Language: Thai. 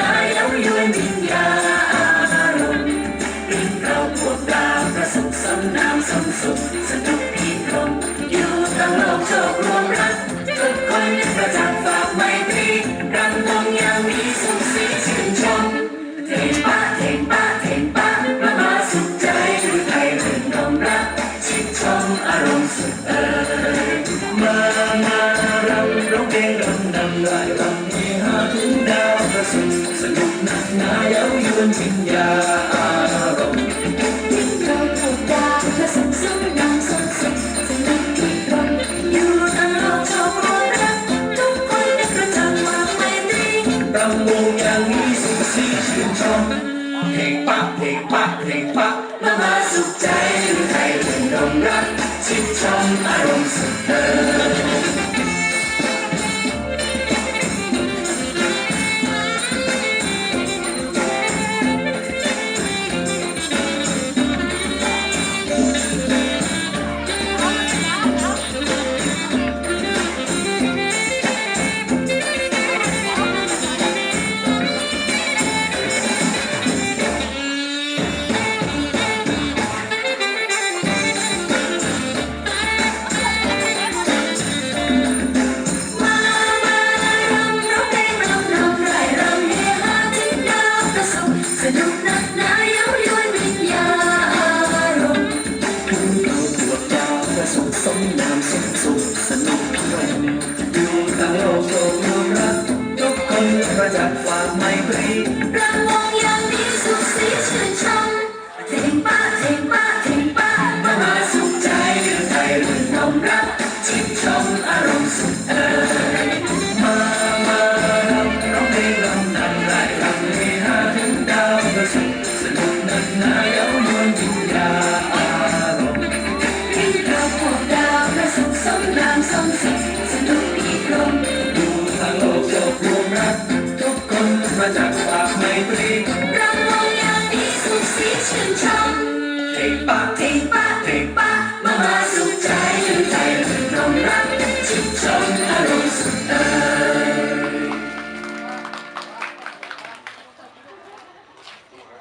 นายย้ำยนวิญอารมณ์เป็นเราพวกดาประสบสมน้ำสมสุขสนุกอีกลมอยู่ตั้งโลกโชครวรักทุกคนประจักษ์ฝาไมตรีรำวงย่งมีสุขสีชื่ชมเทงป้าเทงป้าเทงป้ามามาสุขใจดูไทยรื่นรมรักชิดชมอารมณ์สุดเอ่มามารำงเพลงรำดำลารำนี้ ถึงดาวประสุขสนุกหนักหนาเย้ายวนวิญญาอารมณ์ยิ่งเดาวประสุขสนุกนำสุขสุขสนุกที่รนอยู่ตลอชาวรักทุกคนได้กระจังมาไม่ดีรำวงอย่างนี้สุขสีชื่นชมเพลงปะเพลงปะเพลงปะมามาสุขใจหรือใครเรื่องดมรัก baby. 清唱给爸听